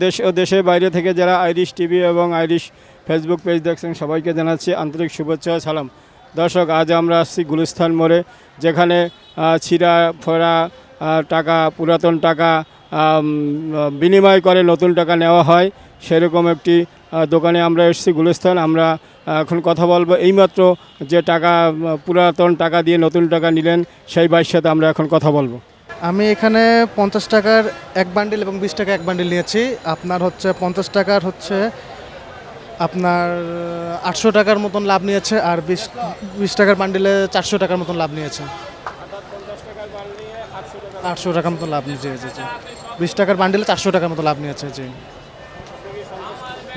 দেশ ও দেশের বাইরে থেকে যারা আইরিশ টিভি এবং আইরিশ ফেসবুক পেজ দেখছেন, সবাইকে জানাচ্ছি আন্তরিক শুভেচ্ছা, সালাম। দর্শক, আজ আমরা আসছি গুলিস্তান মোড়ে, যেখানে ছিঁড়া ফোড়া টাকা, পুরাতন টাকা বিনিময় করে নতুন টাকা নেওয়া হয়। সেরকম একটি দোকানে আমরা এসেছি গুলিস্তান। আমরা এখন কথা বলব এইমাত্র যে টাকা, পুরাতন টাকা দিয়ে নতুন টাকা নিলেন, সেই ভাইয়ের সাথে আমরা এখন কথা বলব। আমি এখানে পঞ্চাশ টাকার এক বান্ডিল এবং বিশ টাকা এক বান্ডিল নিয়েছি। আপনার হচ্ছে পঞ্চাশ টাকার হচ্ছে আপনার আটশো টাকার মতন লাভ নিয়েছে আর বিশ বিশ টাকার বান্ডিলে চারশো টাকার মতন লাভ নিয়েছে। আটশো টাকার মতো লাভ নিয়েছে জি জি বিশ টাকার বান্ডিলে চারশো টাকার মতো লাভ নিয়েছে, জি।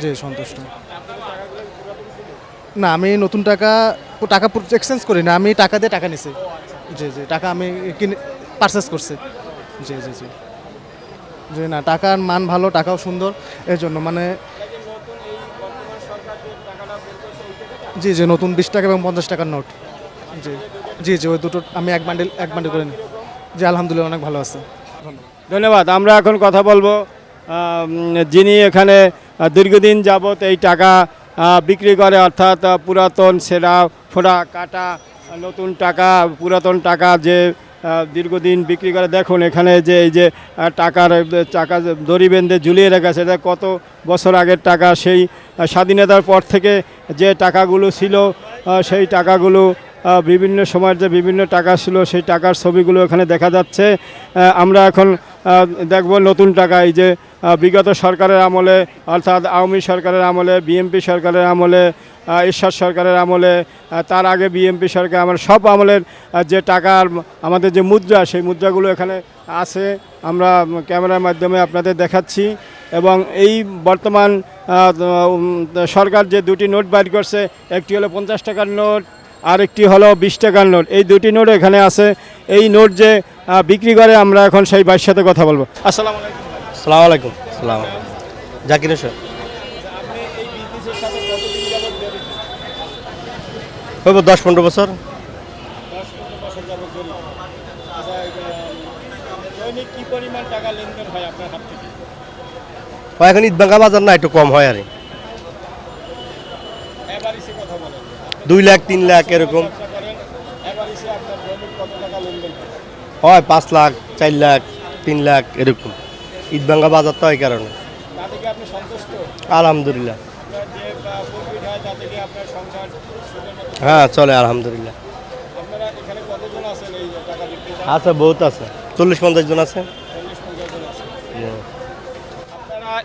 জি, সন্তুষ্ট। না, আমি নতুন টাকা টাকা এক্সচেঞ্জ করি না আমি টাকা দিয়ে টাকা নিছি। জি জি, টাকা আমি কিনে পারচেস করছে। জি জি জি। জি না টাকার মান ভালো টাকাও সুন্দর। এই জন্য মানে জি জি নতুন বিশ টাকা এবং পঞ্চাশ টাকার নোট। জি জি জি ওই দুটো আমি এক বান্ডিল এক বান্ডিল করে নিই। জি আলহামদুলিল্লাহ অনেক ভালো আছে। ধন্যবাদ ধন্যবাদ আমরা এখন কথা বলব যিনি এখানে দীর্ঘদিন যাবত এই টাকা বিক্রি করে অর্থাৎ পুরাতন সেরা ফোড়া কাটা নতুন টাকা পুরাতন টাকা যে দীর্ঘদিন বিক্রি করে, দেখুন এখানে যে এই যে টাকার টাকা দড়ি বেঁধে ঝুলিয়ে রেখেছে সেটা কত বছর আগের টাকা, সেই স্বাধীনতার পর থেকে যে টাকাগুলো ছিল সেই টাকাগুলো বিভিন্ন সময়ের যে বিভিন্ন টাকা ছিল, সেই টাকার ছবিগুলো এখানে দেখা যাচ্ছে। আমরা এখন দেখব নতুন টাকা এই যে বিগত সরকারের আমলে, অর্থাৎ আওয়ামী সরকারের আমলে বিএমপি সরকারের আমলে ঈশ্বর সরকারের আমলে তার আগে বিএমপি সরকার আমলে সব আমলের যে টাকার, আমাদের যে মুদ্রা, সেই মুদ্রাগুলো এখানে আছে। আমরা ক্যামেরার মাধ্যমে আপনাদের দেখাচ্ছি। এবং এই বর্তমান সরকার যে দুটি নোট বাইর করছে, একটি হলো পঞ্চাশ টাকার নোট, আর একটি হলো বিশ টাকার নোট। এই দুটি নোট এখানে আছে। এই নোট যে বিক্রি করে আমরা এখন সেই ভাইয়ের সাথে কথা বলব। আসসালামু আলাইকুম। সালাম আলাইকুম। সালাম জাকির হোসেন। হইব দশ পনেরো বছর। হয় এখন ঈদবাঙ্গা বাজার না একটু কম হয় আর দুই লাখ তিন লাখ এরকম। হয় হয় পাঁচ লাখ চার লাখ তিন লাখ এরকম। ঈদবাঙ্গা বাজার তো এই কারণে। আলহামদুলিল্লাহ। হয় চলে? আলহামদুলিল্লাহ। আছে বহুত আছে। চল্লিশ পঞ্চাশ জন আছে।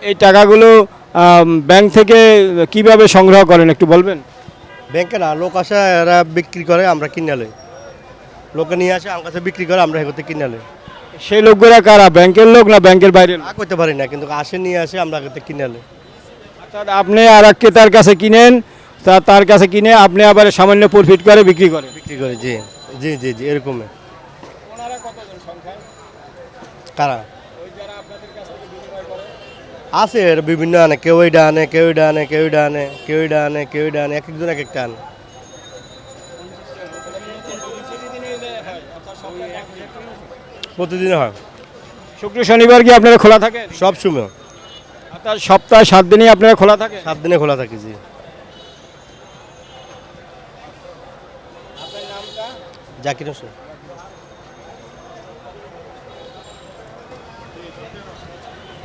এই টাকাগুলো ব্যাংক থেকে কীভাবে সংগ্রহ করেন একটু বলবেন? ব্যাংকে না লোক আসে এরা বিক্রি করে আমরা কিনে লই। লোকে নিয়ে আসে আমার কাছে বিক্রি করে আমরা এগোতে কিনে লই। সেই লোকগুলা কারা? ব্যাংকের লোক না ব্যাংকের বাইরে? তা করতে পারি না কিন্তু আসে নিয়ে আসে আমরা এগোতে কিনে লই অর্থাৎ আপনি আর এক ক্রেতার কাছে কিনেন তা তার কাছে কিনে আপনি আবার সামান্য প্রফিট করে বিক্রি করে। বিক্রি করে জি জি জি জি এরকমই। কারা? আছে বিভিন্ন আনে কেউ এটা আনে কেউ এটা আনে কেউ এটা আনে কেউ এটা আনে কেউ এটা আনে এক একজন এক একটা আনে। প্রতিদিন হয়। শুক্র শনিবার কি আপনারা খোলা থাকে সব সময়। অর্থাৎ সপ্তাহে সাত দিনই আপনারা খোলা থাকে? সাত দিনে খোলা থাকে জি। জাকির হোসেন।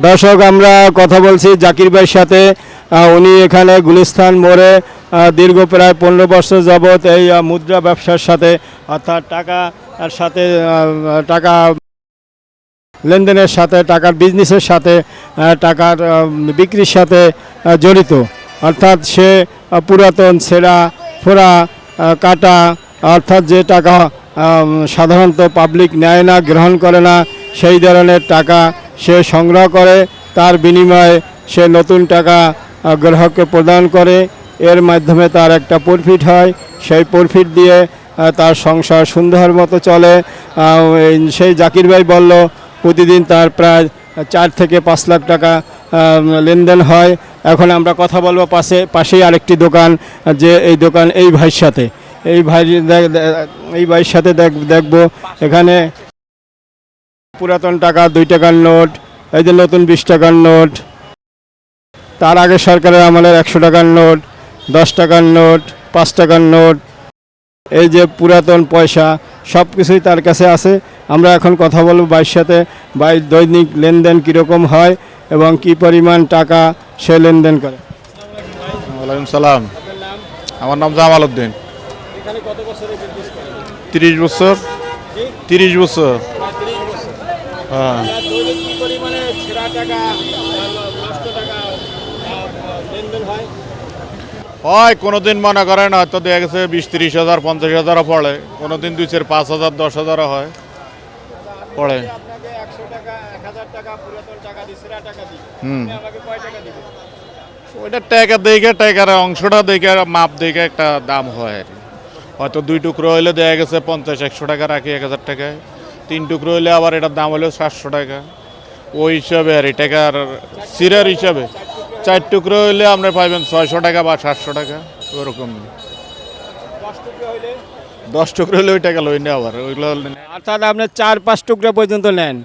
দর্শক আমরা কথা বলছি জাকির ভাইয়ের সাথে। উনি এখানে গুলিস্তান মোড়ে দীর্ঘ প্রায় পনেরো বছর যাবৎ এই মুদ্রা ব্যবসার সাথে অর্থাৎ টাকা আর সাথে টাকা লেনদেনের সাথে, টাকার বিজনেসের সাথে টাকার বিক্রির সাথে জড়িত। অর্থাৎ সে পুরাতন ছেঁড়া ফোড়া কাটা, অর্থাৎ যে টাকা সাধারণত পাবলিক নেয় না, গ্রহণ করে না, সেই ধরনের টাকা সে সংগ্রহ করে। তার বিনিময়ে সে নতুন টাকা গ্রাহককে প্রদান করে। এর মাধ্যমে তার একটা প্রফিট হয়। সেই প্রফিট দিয়ে তার সংসার সুন্দর মতো চলে। সেই জাকির ভাই বলল প্রতিদিন তার প্রায় চার থেকে পাঁচ লাখ টাকা লেনদেন হয়। এখন আমরা কথা বলব পাশে, পাশেই আরেকটি দোকান, যে এই দোকান এই ভাইয়ের সাথে। এই ভাই এই ভাইয়ের সাথে দেখ- দেখব। এখানে পুরাতন টাকা, দুই টাকার নোট, এই যে নতুন বিশ টাকার নোট। তার আগে সরকারের আমলের একশো টাকার নোট, দশ টাকার নোট, পাঁচ টাকার নোট এই যে পুরাতন পয়সা সব কিছুই তার কাছে আছে। আমরা এখন কথা বলব বাইর সাথে বাই দৈনিক লেনদেন কীরকম হয় এবং কি পরিমাণ টাকা সে লেনদেন করে। ওয়ালাইকুম সালাম। আমার নাম জামাল উদ্দিন। তিরিশ বছর। তিরিশ বছর। হ্যাঁ। হয়, কোনোদিন মনে করেন হয়তো দেখা গেছে বিশ, তিরিশ হাজার, পঞ্চাশ হাজারও পড়ে। কোনোদিন দুই চার, পাঁচ হাজার, দশ হাজারও হয়। পড়ে। ওইটা টাকা দেখে টাকার অংশটা দেখে মাপ দেখে একটা দাম হয় আর। হয়তো দুই টুকরো হইলে দেয়া গেছে পঞ্চাশ, একশো টাকা রাখি, এক হাজার টাকায়। তিন টুকরো হইলে আবার এটার দাম হলো সাতশো টাকা। ওই হিসাবে আর এই টাকার সিরার হিসাবে। চার টুকরো হইলে আপনি পাইবেন ছয়শো টাকা বা সাতশো টাকা ওরকম। দশ টুকরো হলে ওই টাকা লই না আবার ওইগুলো অর্থাৎ আপনার চার পাঁচ টুকরা পর্যন্ত নেন।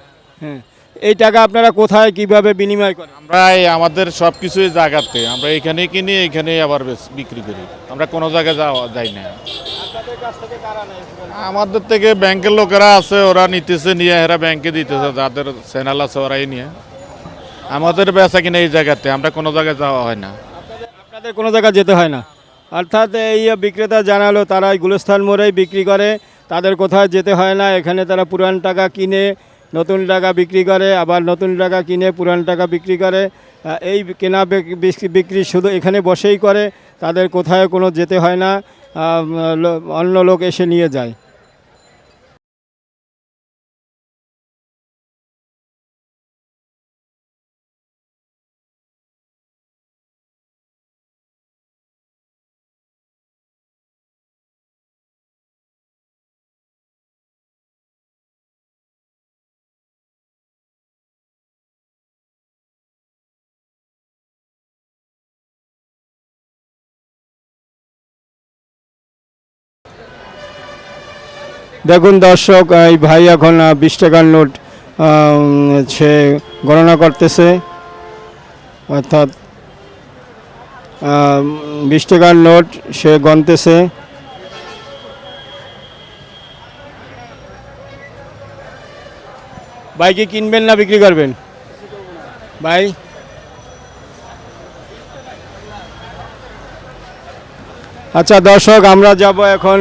হ্যাঁ। এই টাকা আপনারা কোথায় কীভাবে বিনিময় করেন? আমরা আমাদের সব কিছুই জায়গাতে আমরা এখানেই কিনি এখানেই আবার বিক্রি করি। আমরা কোনো জায়গায় যাওয়া যাই না। আমাদের থেকে ব্যাংকের লোকেরা আছে ওরা নিতেছে নিয়ে এরা ব্যাংকে দিতেছে যাদের চ্যানেল আছে ওরাই নিয়ে। আমাদের বেচা কিনা এই জায়গাতে, আমরা কোনো জায়গায় যাওয়া হয় না। আপনাদের কোনো জায়গায় যেতে হয় না। অর্থাৎ এই বিক্রেতা জানালো, তারা এই গুলস্থান মোড়েই বিক্রি করে, তাদের কোথাও যেতে হয় না, এখানে তারা পুরান টাকা কিনে, নতুন টাকা বিক্রি করে, আবার নতুন টাকা কিনে পুরান টাকা বিক্রি করে। এই কেনা বিক- বিক্রি- বিক্রি শুধু এখানে বসেই করে, তাদের কোথায় কোনো যেতে হয় না অন্য লোক এসে নিয়ে যায়। দেখুন দর্শক, এই ভাই এখন বিশ টাকার নোট সে গণনা করতেছে। অর্থাৎ বিশ টাকার নোট সে গণতেছে। ভাই কি কিনবেন না বিক্রি করবেন? ভাই? আচ্ছা দর্শক, আমরা যাব এখন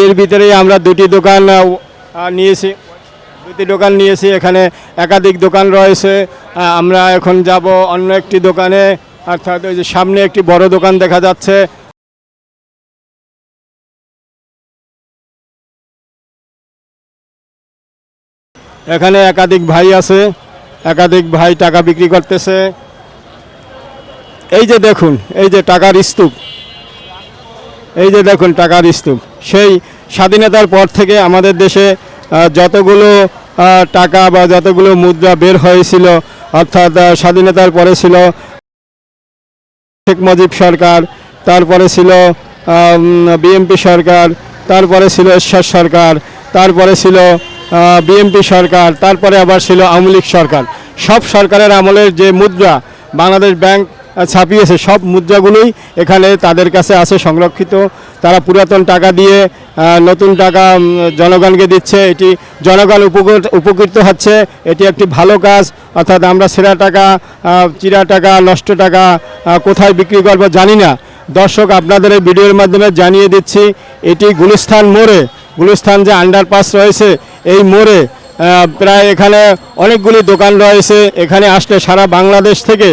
এর ভিতরেই আমরা দুটি দোকান নিয়েছি। দুটি দোকান নিয়েছি, এখানে একাধিক দোকান রয়েছে। আমরা এখন যাব অন্য একটি দোকানে, অর্থাৎ ওই যে সামনে একটি বড় দোকান দেখা যাচ্ছে। এখানে একাধিক ভাই আছে, একাধিক ভাই টাকা বিক্রি করতেছে। এই যে দেখুন, এই যে টাকার স্তূপ। এই যে দেখুন, টাকার স্তূপ। সেই স্বাধীনতার পর থেকে আমাদের দেশে যতগুলো টাকা বা যতগুলো মুদ্রা বের হয়েছিল, অর্থাৎ স্বাধীনতার পরে ছিল শেখ মুজিব সরকার, তারপরে ছিল বিএমপি সরকার, তারপরে ছিল এরশাদ সরকার, তারপরে ছিল বিএমপি সরকার, তারপরে আবার ছিল আওয়ামী সরকার। সব সরকারের আমলের যে মুদ্রা, বাংলাদেশ ব্যাংক ছাপিয়েছে। সব মুদ্রাগুলোই এখানে তাদের কাছে আছে সংরক্ষিত। তারা পুরাতন টাকা দিয়ে নতুন টাকা জনগণকে দিচ্ছে। এটি জনগণ উপকৃত উপকৃত হচ্ছে। এটি একটি ভালো কাজ। অর্থাৎ আমরা সেরা টাকা চিরা টাকা, নষ্ট টাকা কোথায় বিক্রি করব জানি না। দর্শক, আপনাদের এই ভিডিওর মাধ্যমে জানিয়ে দিচ্ছি, এটি গুলিস্তান মোড়ে। গুলিস্তান যে আন্ডারপাস রয়েছে, এই মোড়ে প্রায় এখানে অনেকগুলি দোকান রয়েছে। এখানে আসলে সারা বাংলাদেশ থেকে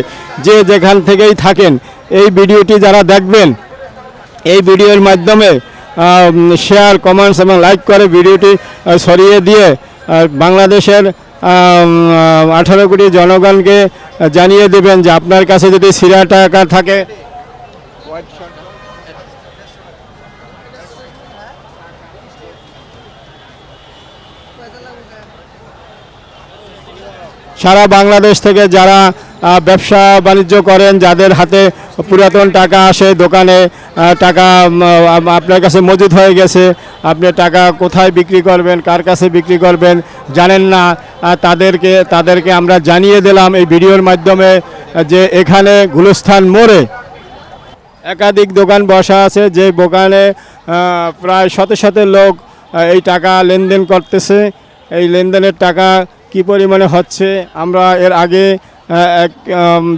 যে যেখান থেকেই থাকেন, এই ভিডিওটি যারা দেখবেন, এই ভিডিওর মাধ্যমে শেয়ার কমেন্টস এবং লাইক করে ভিডিওটি সরিয়ে দিয়ে বাংলাদেশের আঠারো কোটি জনগণকে জানিয়ে দেবেন যে আপনার কাছে যদি সিরা টাকা থাকে সারা বাংলাদেশ থেকে যারা ব্যবসা বাণিজ্য করেন, যাদের হাতে পুরাতন টাকা আসে দোকানে টাকা আপনার কাছে মজুদ হয়ে গেছে, আপনি টাকা কোথায় বিক্রি করবেন, কার কাছে বিক্রি করবেন জানেন না তাদেরকে তাদেরকে আমরা জানিয়ে দিলাম এই ভিডিওর মাধ্যমে, যে এখানে গুলস্থান মোড়ে একাধিক দোকান বসা আছে, যে দোকানে প্রায় শত শত লোক এই টাকা লেনদেন করতেছে। এই লেনদেনের টাকা কি পরিমাণে হচ্ছে? আমরা এর আগে এক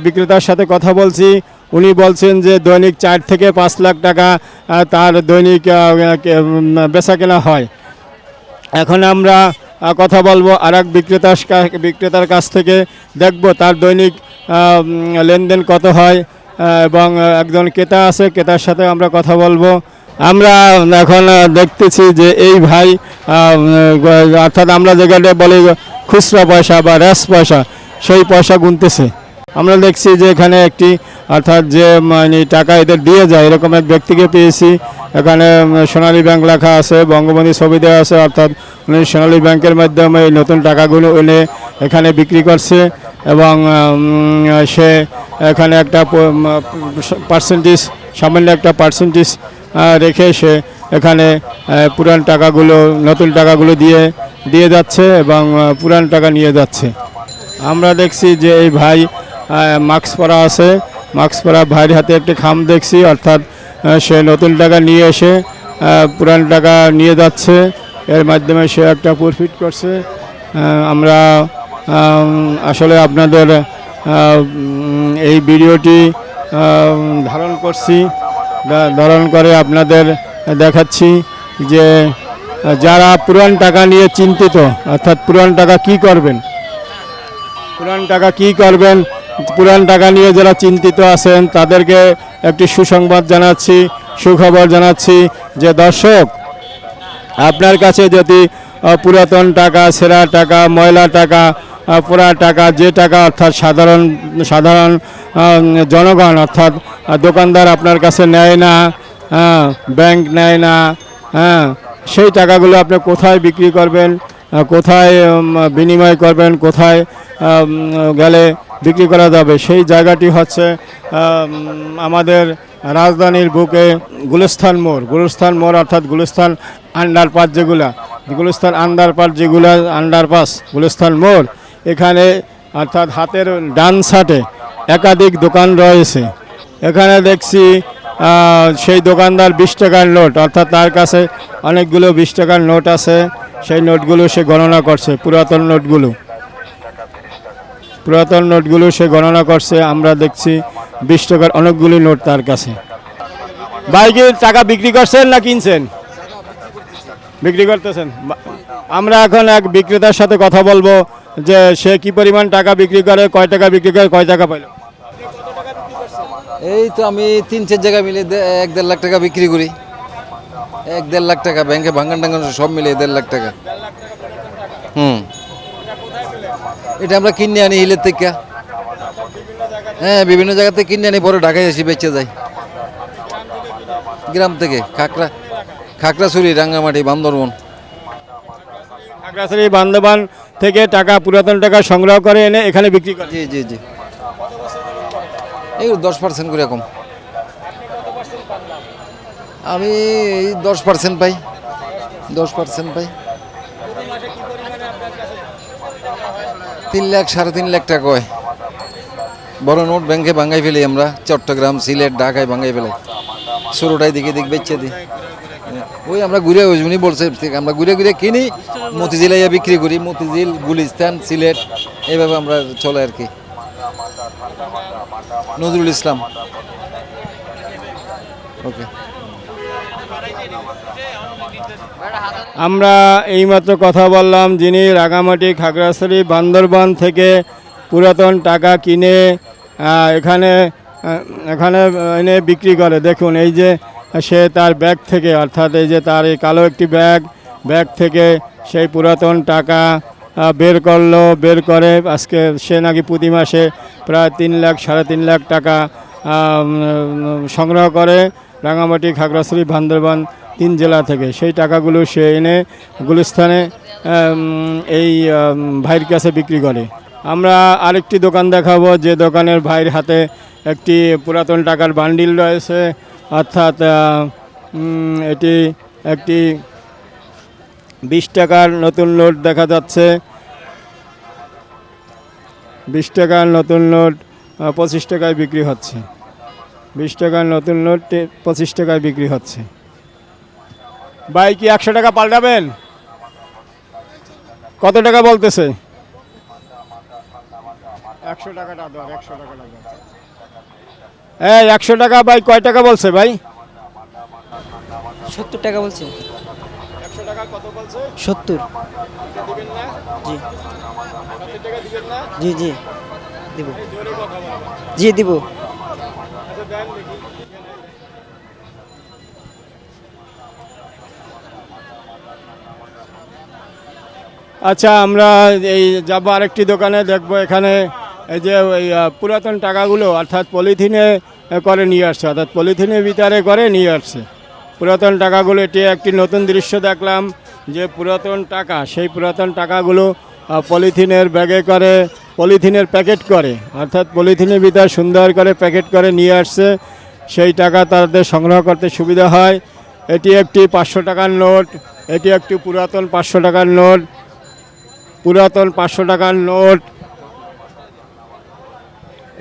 বিক্রেতার সাথে কথা বলছি। উনি বলছেন যে দৈনিক চার থেকে পাঁচ লাখ টাকা তার দৈনিক বেচা কেনা হয়। এখন আমরা কথা বলব আর এক বিক্রেতার বিক্রেতার কাছ থেকে। দেখব তার দৈনিক লেনদেন কত হয় এবং একজন ক্রেতা আছে, ক্রেতার সাথে আমরা কথা বলব। আমরা এখন দেখতেছি যে এই ভাই অর্থাৎ আমরা যেখানে বলি খুচরা পয়সা বা র্যাস পয়সা, সেই পয়সা গুনতেছে। আমরা দেখছি যে এখানে একটি, অর্থাৎ যে মানে টাকা এদের দিয়ে যায়, এরকম এক ব্যক্তিকে পেয়েছি। এখানে সোনালী ব্যাংক লেখা আছে, বঙ্গবন্ধু ছবি দেওয়া আছে, অর্থাৎ উনি সোনালী ব্যাংকের মাধ্যমে এই নতুন টাকাগুলো এনে এখানে বিক্রি করছে এবং সে এখানে একটা পার্সেন্টেজ সামান্য একটা পার্সেন্টেজ রেখে সে এখানে পুরান টাকাগুলো, নতুন টাকাগুলো দিয়ে দিয়ে যাচ্ছে এবং পুরান টাকা নিয়ে যাচ্ছে। আমরা দেখছি যে এই ভাই মাস্ক পরা আছে। মাস্ক পরা ভাইয়ের হাতে একটি খাম দেখছি, অর্থাৎ সে নতুন টাকা নিয়ে এসে পুরান টাকা নিয়ে যাচ্ছে। এর মাধ্যমে সে একটা প্রফিট করছে। আমরা আসলে আপনাদের এই ভিডিওটি ধারণ করছি। ধারণ করে আপনাদের দেখাচ্ছি যে, যারা পুরান টাকা নিয়ে চিন্তিত, অর্থাৎ পুরান টাকা কি করবেন? পুরান টাকা কি করবেন? পুরান টাকা নিয়ে যারা চিন্তিত আছেন, তাদেরকে একটি সুসংবাদ জানাচ্ছি, সুখবর জানাচ্ছি যে, দর্শক, আপনার কাছে যদি পুরাতন টাকা, সেরা টাকা, ময়লা টাকা পোড়া টাকা, যে টাকা অর্থাৎ সাধারণ সাধারণ জনগণ অর্থাৎ দোকানদার আপনার কাছে নেয় না হ্যাঁ ব্যাংক নেয় না হ্যাঁ সেই টাকাগুলো আপনি কোথায় বিক্রি করবেন কোথায় বিনিময় করবেন, কোথায় গেলে বিক্রি করা যাবে, সেই জায়গাটি হচ্ছে আমাদের রাজধানীর বুকে গুলস্থান মোড় গুলস্থান মোড় অর্থাৎ গুলস্থান আন্ডারপাস যেগুলা গুলস্থান আন্ডারপাস যেগুলা, আন্ডারপাস গুলস্থান মোড় এখানে অর্থাৎ হাতের ডান সাটে একাধিক দোকান রয়েছে। এখানে দেখছি সেই দোকানদার বিশ টাকার নোট, অর্থাৎ তার কাছে অনেকগুলো বিশ টাকার নোট আছে। সেই নোটগুলো সে গণনা করছে, পুরাতন নোটগুলো। পুরাতন নোটগুলো সে গণনা করছে, আমরা দেখছি বিশ টাকার অনেকগুলি নোট তার কাছে। বাইকের টাকা বিক্রি করছেন না কিনছেন? বিক্রি করতেছেন? আমরা এখন এক বিক্রেতার সাথে কথা বলব যে সে কি পরিমাণ টাকা বিক্রি করে, কয় টাকা বিক্রি করে, কয় টাকা পাইল? এই তো আমি তিন, চার জায়গায় মিলে এক দেড় লাখ টাকা বিক্রি করি। এক দেড় লাখ টাকা, ব্যাংকে ভাঙ্গান টাঙ্গান সব মিলে দেড় লাখ টাকা। হুম। এটা আমরা কিনে আনি হিলের থেকে। হ্যাঁ বিভিন্ন জায়গাতে কিনে আনি, পরে ঢাকায় এসে বেঁচে যাই গ্রাম থেকে, খাকড়া। খাকড়াছড়ি রাঙ্গামাটি বান্দরবন। খাগড়াছড়ি বান্দবান থেকে টাকা পুরাতন টাকা সংগ্রহ করে এনে এখানে বিক্রি করে। জি জি জি। এই দশ পার্সেন্ট করে কম। আমি এই দশ পার্সেন্ট পাই। দশ পার্সেন্ট পাই। তিন লাখ সাড়ে তিন লাখ টাকা হয়। বড় নোট ব্যাংকে ভাঙাই ফেলি আমরা। চট্টগ্রাম সিলেট ঢাকায় ভাঙাই ফেলাই ষোলোটাই দিকে দিক বেচে দিই। ওই আমরা ঘুরে জন্যই বলছে আমরা ঘুরে ঘুরে কিনি মতিঝিলে বিক্রি করি, মতিঝিল, গুলিস্তান, সিলেট, এইভাবে আমরা চলে আর কি। নজরুল ইসলাম। ওকে আমরা এইমাত্র কথা বললাম, যিনি রাঙামাটি খাগড়াছড়ি বান্দরবান থেকে পুরাতন টাকা কিনে এখানে এখানে, এনে বিক্রি করে। দেখুন, এই যে সে তার ব্যাগ থেকে অর্থাৎ এই যে তার এই কালো একটি ব্যাগ ব্যাগ থেকে সেই পুরাতন টাকা বের করল বের করে আজকে সে নাকি প্রতি মাসে প্রায় তিন লাখ সাড়ে তিন লাখ টাকা সংগ্রহ করে রাঙামাটি খাগড়াছড়ি বান্দরবান তিন জেলা থেকে। সেই টাকাগুলো সে এনে গুলিস্তানে উম, এই ভাইয়ের কাছে বিক্রি করে। আমরা আরেকটি দোকান দেখাবো যে দোকানের ভাইয়ের হাতে একটি পুরাতন টাকার বান্ডিল রয়েছে। অর্থাৎ এটি একটি বিশ টাকার নতুন নোট দেখা যাচ্ছে। বিশ টাকার নতুন নোট পঁচিশ টাকায় বিক্রি হচ্ছে। বিশ টাকার নতুন নোট পঁচিশ টাকায় বিক্রি হচ্ছে। ভাই, কি একশো টাকা পাল্টাবেন? কত টাকা বলতেছে? একশো টাকাটা দর একশো টাকাটা দর এই একশো টাকা ভাই কয় টাকা বলছে ভাই? সত্তর টাকা বলছে। সত্তর। জি। জি জি। দিব। জি দিব। আচ্ছা আচ্ছা আমরা এই যাব আরেকটি দোকানে দেখব এখানে এই যে ওই পুরাতন টাকাগুলো অর্থাৎ পলিথিনে করে নিয়ে আসছে, অর্থাৎ পলিথিনের ভিতরে করে নিয়ে আসছে। পুরাতন টাকাগুলো এটি একটি নতুন দৃশ্য দেখলাম, যে পুরাতন টাকা, সেই পুরাতন টাকাগুলো পলিথিনের ব্যাগে করে, পলিথিনের প্যাকেট করে, অর্থাৎ পলিথিনের ভিতরে সুন্দর করে প্যাকেট করে নিয়ে আসছে। সেই টাকা তাদের সংগ্রহ করতে সুবিধা হয়। এটি একটি পাঁচশো টাকার নোট, এটি একটি পুরাতন পাঁচশো টাকার নোট, পুরাতন পাঁচশো টাকার নোট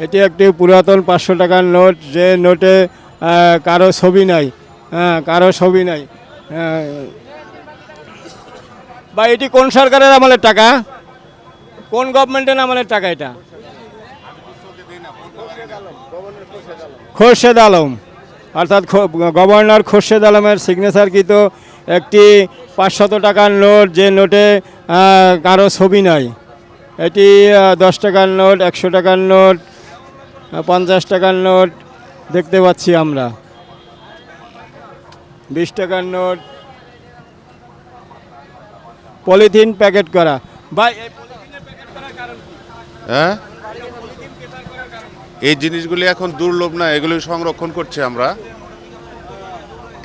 এটি একটি পুরাতন পাঁচশো টাকার নোট, যে নোটে কারও ছবি নাই। হ্যাঁ কারও ছবি নাই। হ্যাঁ। বা এটি কোন সরকারের আমলের টাকা? কোন গভর্নমেন্টের আমলের টাকা এটা? খোরশেদ আলম। অর্থাৎ গভর্নর খোরশেদ আলমের সিগনেচারকৃত একটি পাঁচশত টাকার নোট, যে নোটে কারও ছবি নাই। এটি দশ টাকার নোট, একশো টাকার নোট পঞ্চাশ টাকার নোট দেখতে পাচ্ছি আমরা। বিশ টাকার নোট। পলিথিন প্যাকেট করা। ভাই হ্যাঁ? এই জিনিসগুলি এখন দুর্লভ না, এগুলি সংরক্ষণ করছি আমরা।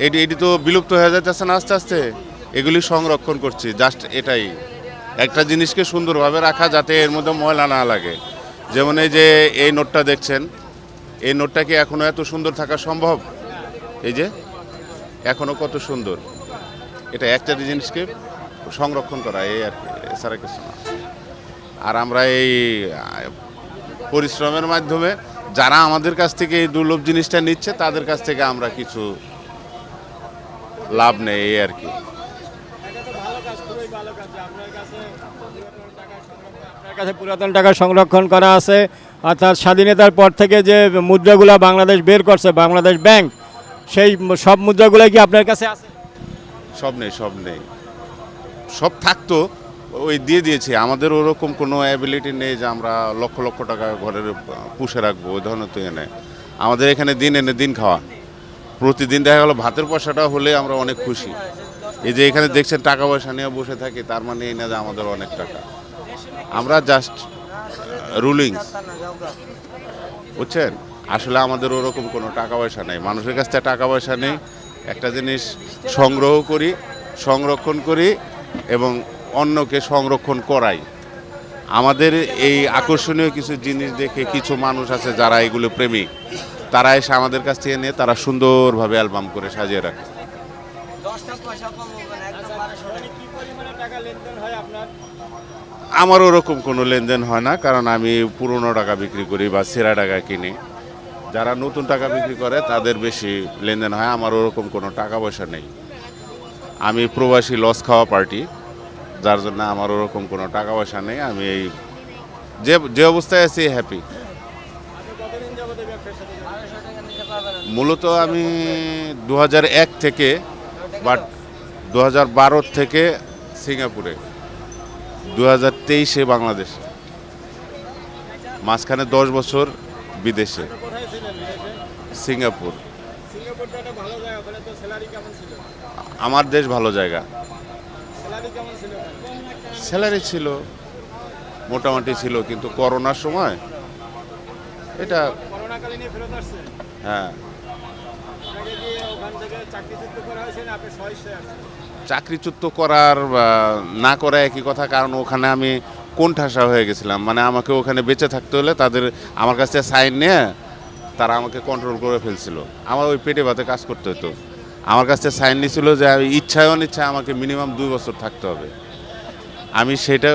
এটি এটি তো বিলুপ্ত হয়ে যাচ্ছে না আস্তে আস্তে। এগুলি সংরক্ষণ করছি, জাস্ট এটাই। একটা জিনিসকে সুন্দরভাবে রাখা যাতে এর মধ্যে ময়লা না লাগে। যেমন এই যে এই নোটটা দেখছেন, এই নোটটা কি এখনও এত সুন্দর থাকা সম্ভব? এই যে, এখনও কত সুন্দর। এটা একটা জিনিসকে সংরক্ষণ করা, এই আর কি এছাড়া কিছু না। আর আমরা এই, পরিশ্রমের মাধ্যমে যারা আমাদের কাছ থেকে এই দুর্লভ জিনিসটা নিচ্ছে, তাদের কাছ থেকে আমরা কিছু লাভ নেই, এই আর কি। কাছে পুরাতন টাকা সংরক্ষণ করা আছে। অর্থাৎ স্বাধীনতার পর থেকে যে মুদ্রাগুলো বাংলাদেশ বের করছে, বাংলাদেশ ব্যাংক, সেই সব মুদ্রাগুলো কি আপনার কাছে আছে? সব নেই সব নেই। সব থাকতো, ওই দিয়ে দিয়েছি। আমাদের ওরকম কোনো অ্যাবিলিটি নেই যে আমরা লক্ষ লক্ষ টাকা ঘরের পুষে রাখব, ওই ধরনের তো ইয়ে নেই। আমাদের এখানে দিন এনে দিন খাওয়া। প্রতিদিন দেখা গেলো ভাতের পয়সাটা হলে আমরা অনেক খুশি। এই যে এখানে দেখছেন টাকা পয়সা নিয়ে বসে থাকি, তার মানে এই না যে আমাদের অনেক টাকা। আমরা জাস্ট রুলিং বুঝছেন? আসলে আমাদের ওরকম কোনো টাকা পয়সা নেই। মানুষের কাছ থেকে টাকা পয়সা নেই। একটা জিনিস সংগ্রহ করি, সংরক্ষণ করি এবং অন্যকে সংরক্ষণ করাই। আমাদের এই আকর্ষণীয় কিছু জিনিস দেখে কিছু মানুষ আছে যারা এগুলো প্রেমিক তারা এসে আমাদের কাছ থেকে নিয়ে তারা সুন্দরভাবে অ্যালবাম করে সাজিয়ে রাখে। আমার ওরকম কোনো লেনদেন হয় না, কারণ আমি পুরনো টাকা বিক্রি করি বা সেরা টাকা কিনি। যারা নতুন টাকা বিক্রি করে, তাদের বেশি লেনদেন হয়, আমার ওরকম কোনো টাকা পয়সা নেই। আমি প্রবাসী লস খাওয়া পার্টি, যার জন্য আমার ওরকম কোনো টাকা পয়সা নেই, আমি এই যে যে অবস্থায় আছি হ্যাপি মূলত আমি দু হাজার এক থেকে বাট দু হাজার বারো থেকে সিঙ্গাপুরে। দু হাজার তেইশে বাংলাদেশে। মাঝখানে দশ বছর বিদেশে। সিঙ্গাপুর। আমার দেশ ভালো জায়গা। স্যালারি ছিল মোটামুটি ছিল কিন্তু করোনার সময় এটা হ্যাঁ। চাকরিচ্যুত করার না করা একই কথা, কারণ ওখানে আমি কোন ঠাসা হয়ে গেছিলাম। মানে আমাকে ওখানে বেঁচে থাকতে হলে তাদের, আমার কাছে সাইন নিয়ে তারা আমাকে কন্ট্রোল করে ফেলছিল। আমার ওই পেটে ভাতে কাজ করতে হতো। আমার কাছে সাইন নিয়েছিল যে ইচ্ছায় অনিচ্ছায় আমাকে মিনিমাম দুই বছর থাকতে হবে। আমি সেটা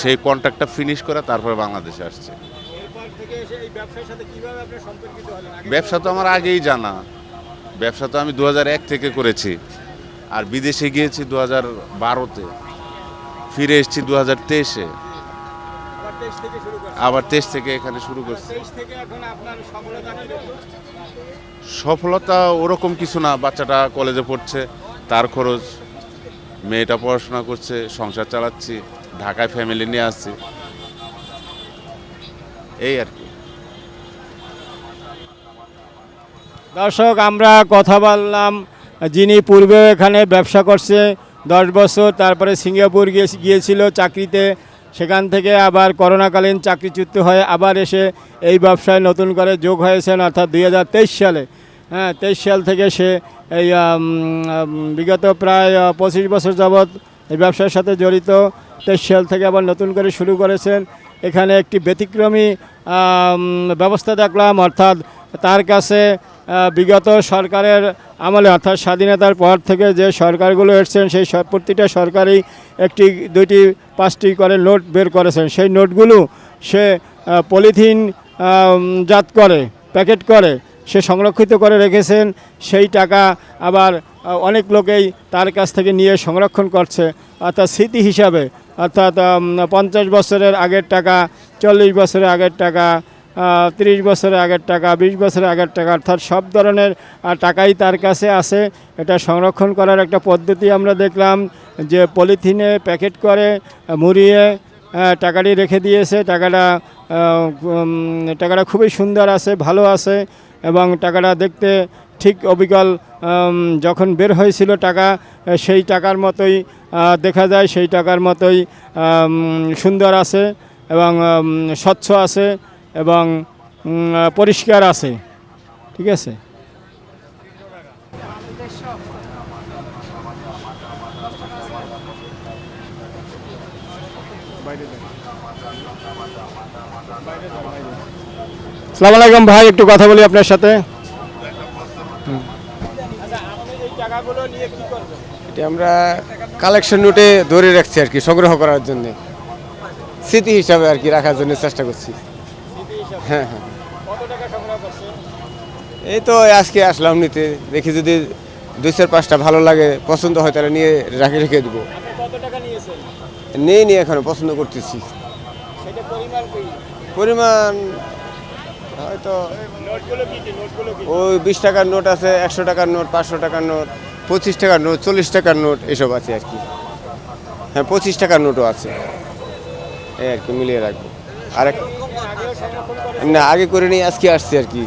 সেই কন্ট্রাক্টটা ফিনিশ করে তারপরে বাংলাদেশে আসছে। ব্যবসা তো আমার আগেই জানা। ব্যবসা তো আমি দু হাজার এক থেকে করেছি। আর বিদেশে গিয়েছি দু হাজার বারোতে। ফিরে এসেছি দু হাজার তেইশে আবার তেইশ থেকে এখানে শুরু করছি। সফলতা ওরকম কিছু না। বাচ্চাটা কলেজে পড়ছে তার খরচ। মেয়েটা পড়াশোনা করছে সংসার চালাচ্ছি ঢাকায় ফ্যামিলি নিয়ে আসছি। এই আর কি। দর্শক, আমরা কথা বললাম, যিনি পূর্বে এখানে ব্যবসা করছে দশ বছর, তারপরে সিঙ্গাপুর গিয়ে গিয়েছিল চাকরিতে, সেখান থেকে আবার করোনাকালীন চাকরিচ্যুত হয়ে আবার এসে এই ব্যবসায় নতুন করে যোগ হয়েছেন, অর্থাৎ দুই হাজার তেইশ সালে। হ্যাঁ তেইশ সাল থেকে সে এই বিগত প্রায় পঁচিশ বছর যাবৎ এই ব্যবসার সাথে জড়িত। তেইশ সাল থেকে আবার নতুন করে শুরু করেছেন। এখানে একটি ব্যতিক্রমী ব্যবস্থা দেখলাম। অর্থাৎ তার কাছে বিগত সরকারের আমলে, অর্থাৎ স্বাধীনতার পর থেকে যে সরকারগুলো এসছেন, সেই প্রতিটা সরকারই একটি, দুইটি, পাঁচটি করে নোট বের করেছেন। সেই নোটগুলো সে পলিথিন জাত করে, প্যাকেট করে, সে সংরক্ষিত করে রেখেছেন। সেই টাকা আবার অনেক লোকেই তার কাছ থেকে নিয়ে সংরক্ষণ করছে। অর্থাৎ স্মৃতি হিসাবে অর্থাৎ পঞ্চাশ বছরের আগের টাকা, চল্লিশ বছরের আগের টাকা তিরিশ বছরের আগের টাকা, বিশ বছরের আগের টাকা, অর্থাৎ সব ধরনের টাকাই তার কাছে আছে। এটা সংরক্ষণ করার একটা পদ্ধতি আমরা দেখলাম যে পলিথিনে প্যাকেট করে, মুড়িয়ে টাকাটি রেখে দিয়েছে। টাকাটা টাকাটা খুবই সুন্দর আছে, ভালো আছে এবং টাকাটা দেখতে ঠিক অবিকল যখন বের হয়েছিল টাকা, সেই টাকার মতোই দেখা যায় সেই টাকার মতোই সুন্দর আছে এবং স্বচ্ছ আছে এবং পরিষ্কার আছে। ঠিক আছে? সালাম আলাইকুম ভাই, একটু কথা বলি আপনার সাথে। এটা আমরা কালেকশন নোটে ধরে রাখছি আর কি, সংগ্রহ করার জন্য। স্মৃতি হিসাবে আর কি রাখার জন্য চেষ্টা করছি। হ্যাঁ হ্যাঁ। এই তো আজকে আসলাম নিতে। দেখি যদি দুই চার পাঁচটা ভালো লাগে, পছন্দ হয় তাহলে নিয়ে রাখে, রেখে দেবো। নেই নিয়ে এখনও, পছন্দ করতেছি। পরিমাণ হয়তো ওই বিশ টাকার নোট আছে, একশো টাকার নোট পাঁচশো টাকার নোট পঁচিশ টাকার নোট, চল্লিশ টাকার নোট, এসব আছে আর কি। হ্যাঁ পঁচিশ টাকার নোটও আছে। এই আর কি, মিলিয়ে রাখব। আর না, আগে করে নিয়ে আজকে আসছি আর কি।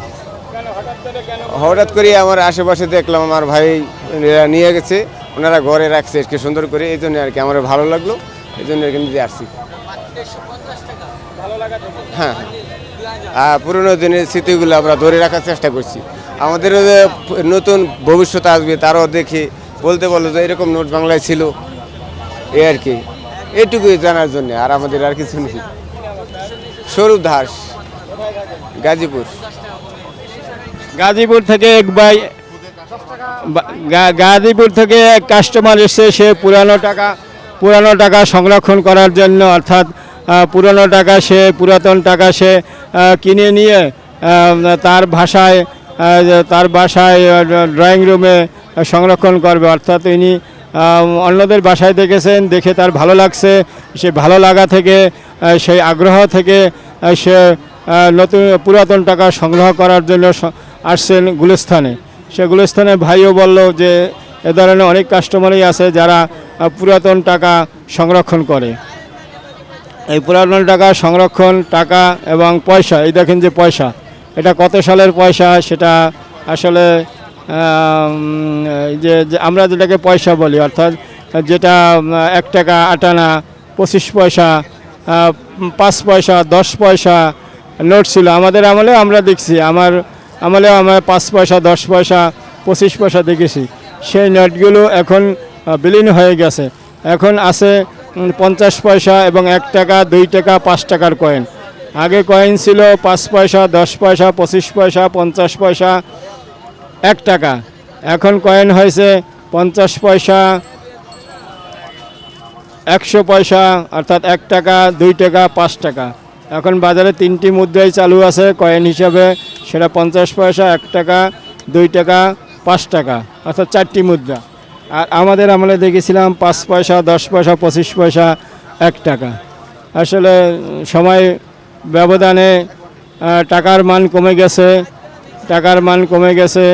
হঠাৎ করে আমার আশেপাশে দেখলাম, আমার ভাই নিয়ে গেছে, ওনারা ঘরে রাখছে আর কি, সুন্দর করে। এই জন্য আর কি আমার ভালো লাগল। এই জন্য আর কি নিতে আসছি। হ্যাঁ। আর পুরোনো দিনের স্মৃতিগুলো আমরা ধরে রাখার চেষ্টা করছি। আমাদেরও যে নতুন ভবিষ্যৎ আসবে, তারাও দেখি। বলতে বলো যে এরকম নোট বাংলায় ছিল। এই আর কি। এটুকুই জানার জন্য, আর আমাদের আর কিছু নেই। স্বরূপ দাস, গাজীপুর। গাজীপুর থেকে এক ভাই গাজীপুর থেকে এক কাস্টমার এসে সে পুরানো টাকা পুরানো টাকা সংরক্ষণ করার জন্য, অর্থাৎ পুরানো টাকা সে, পুরাতন টাকা সে কিনে নিয়ে তার ভাষায় তার বাসায় ড্রয়িং রুমে সংরক্ষণ করবে। অর্থাৎ ইনি অন্যদের বাসায় দেখেছেন, দেখে তার ভালো লাগছে। সে ভালো লাগা থেকে সেই আগ্রহ থেকে সে নতুন, পুরাতন টাকা সংগ্রহ করার জন্য আসছেন গুলিস্থানে। সে গুলিস্থানের ভাইও বলল যে, এ ধরনের অনেক কাস্টমারই আছে যারা পুরাতন টাকা সংরক্ষণ করে। এই পুরাতন টাকা সংরক্ষণ, টাকা এবং পয়সা, এই দেখেন যে পয়সা। এটা কত সালের পয়সা সেটা আসলে যে আমরা যেটাকে পয়সা বলি, অর্থাৎ যেটা এক টাকা আটানা পঁচিশ পয়সা পাঁচ পয়সা, দশ পয়সা নোট ছিল। আমাদের আমলে আমরা দেখছি, আমার আমলে আমরা পাঁচ পয়সা, দশ পয়সা, পঁচিশ পয়সা দেখেছি। সেই নোটগুলো এখন বিলীন হয়ে গেছে। এখন আছে পঞ্চাশ পয়সা এবং এক টাকা, দুই টাকা, পাঁচ টাকার কয়েন আগে কয়েন ছিল পাঁচ পয়সা, দশ পয়সা, পঁচিশ পয়সা, পঞ্চাশ পয়সা, এক টাকা। এখন কয়েন হয়েছে পঞ্চাশ পয়সা, একশো পয়সা, অর্থাৎ এক টাকা, দুই টাকা, পাঁচ টাকা। এখন বাজারে তিনটি মুদ্রাই চালু আছে কয়েন হিসাবে। সেটা পঞ্চাশ পয়সা, এক টাকা, দুই টাকা, পাঁচ টাকা, অর্থাৎ চারটি মুদ্রা। আর আমাদের আমলে দেখেছিলাম পাঁচ পয়সা, দশ পয়সা, পঁচিশ পয়সা, এক টাকা। আসলে সময় ব্যবধানে টাকার মান কমে গেছে। টাকার মান কমে গেছে,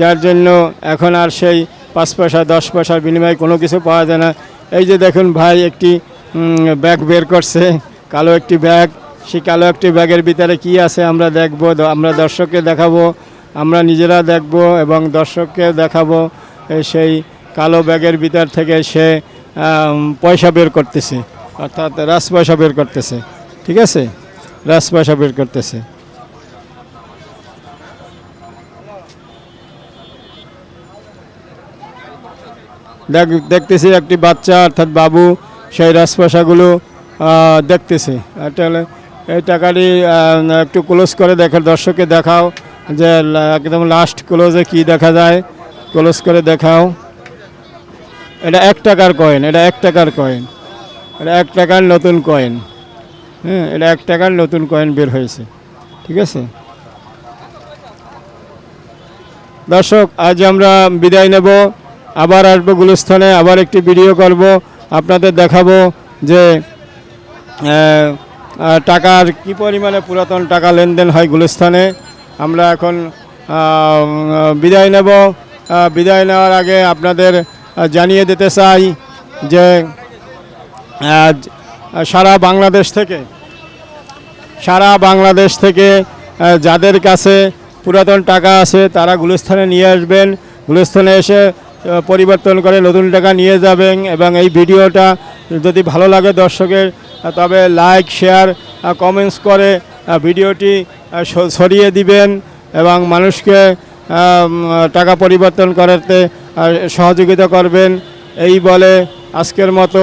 যার জন্য এখন আর সেই পাঁচ পয়সা, দশ পয়সার বিনিময়ে কোনো কিছু পাওয়া যায় না। এই যে দেখুন ভাই একটি ব্যাগ বের করছে, কালো একটি ব্যাগ। সেই কালো একটি ব্যাগের ভিতরে কি আছে আমরা দেখব আমরা দর্শককে দেখাবো, আমরা নিজেরা দেখব এবং দর্শককে দেখাবো সেই কালো ব্যাগের ভিতর থেকে সে পয়সা বের করতেছে, অর্থাৎ রাস পয়সা বের করতেছে। ঠিক আছে? রাস পয়সা বের করতেছে। দেখ, দেখতেছি একটি বাচ্চা, অর্থাৎ বাবু, সেই রাজপয়সাগুলো দেখতেছে। এটা হলে, এই টাকাটি একটু ক্লোজ করে দেখে, দর্শককে দেখাও, যে একদম লাস্ট ক্লোজে কি দেখা যায়। ক্লোজ করে দেখাও। এটা এক টাকার কয়েন এটা এক টাকার কয়েন এটা এক টাকার নতুন কয়েন হ্যাঁ এটা এক টাকার নতুন কয়েন বের হয়েছে। ঠিক আছে? দর্শক, আজ আমরা বিদায় নেব। আবার আসব গুলস্থানে, আবার একটি ভিডিও করব। আপনাদের দেখাবো যে টাকার কি পরিমাণে পুরাতন টাকা লেনদেন হয় গুলস্থানে। আমরা এখন বিদায় নেব। বিদায় নেওয়ার আগে আপনাদের জানিয়ে দিতে চাই যে, আজ সারা বাংলাদেশ থেকে, সারা বাংলাদেশ থেকে যাদের কাছে পুরাতন টাকা আছে, তারা গুলিস্থানে নিয়ে আসবেন। গুলিস্থানে এসে পরিবর্তন করে নতুন টাকা নিয়ে যাবেন এবং এই ভিডিওটা যদি ভালো লাগে দর্শকের তবে লাইক, শেয়ার কমেন্টস করে ভিডিওটি ছড়িয়ে দিবেন এবং মানুষকে টাকা পরিবর্তন করাতে সহযোগিতা করবেন। এই বলে আজকের মতো।